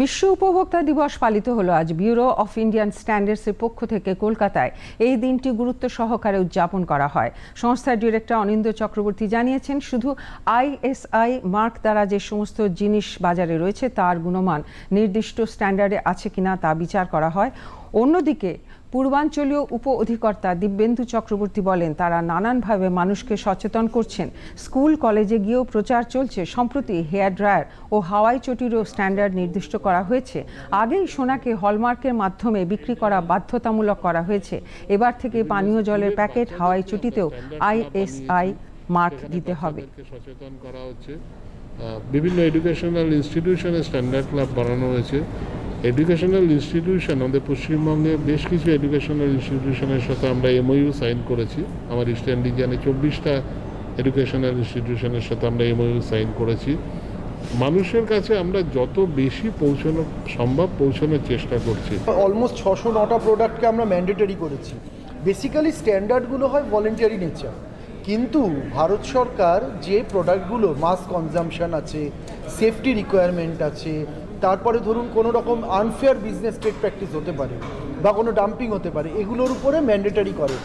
বিশ্ব উপভোক্তা দিবস পালিত হলো আজ ব্যুরো অফ ইন্ডিয়ান স্ট্যান্ডার্ডসের পক্ষ থেকে কলকাতায়। এই দিনটি গুরুত্ব সহকারে উদযাপন করা হয়। সংস্থার ডিরেক্টর অনিন্দ্য চক্রবর্তী জানিয়েছেন, শুধু আইএসআই মার্ক দ্বারা যে সমস্ত জিনিস বাজারে রয়েছে তার গুণমান নির্দিষ্ট স্ট্যান্ডার্ডে আছে কিনা তা বিচার করা হয়। অন্যদিকে পূর্বাঞ্চলীয় উপ অধিকর্তা দিব্যেন্দু চক্রবর্তী বলেন, তারা নানানভাবে মানুষকে সচেতন করছেন। স্কুল, কলেজে গিয়েও প্রচার চলছে। সম্প্রতি হেয়ার ড্রায়ার ও হাওয়াই চটিরও স্ট্যান্ডার্ড নির্দিষ্ট করা হয়েছে। আগেই সোনাকে হলমার্কের মাধ্যমে বিক্রি করা বাধ্যতামূলক করা হয়েছে। এবার থেকে পানীয় জলের প্যাকেট হাওয়াই চটিতেও আইএসআই মার্ক দিতে হবে। সচেতন করা হচ্ছে। বিভিন্ন এডুকেশনাল ইনস্টিটিউশনে স্ট্যান্ডার্ড ক্লাব বানানো হয়েছে। এডুকেশনাল ইনস্টিটিউশন আমাদের পশ্চিমবঙ্গে বেশ কিছু এডুকেশনাল ইনস্টিটিউশনের সাথে আমরা এমওইউ সাইন করেছি। আমার ইস্টার্ন রিজিয়নে চব্বিশটা এডুকেশনাল ইনস্টিটিউশনের সাথে আমরা এমওইউ সাইন করেছি। মানুষের কাছে আমরা যত বেশি পৌঁছানো সম্ভব পৌঁছানোর চেষ্টা করছি। অলমোস্ট ছশো নটা প্রোডাক্টকে আমরা ম্যান্ডেটরি করেছি। বেসিক্যালি স্ট্যান্ডার্ডগুলো হয় ভলেন্টারি নেচার কিন্তু ভারত সরকার যে প্রোডাক্টগুলো মাস কনজামশন আছে সেফটি রিকোয়ারমেন্ট আছে তারপরে ধরুন কোনো রকম আনফেয়ার বিজনেস ট্রেড প্র্যাকটিস হতে পারে বা কোনো ডাম্পিং হতে পারে, এগুলোর উপরে ম্যান্ডেটারি করে।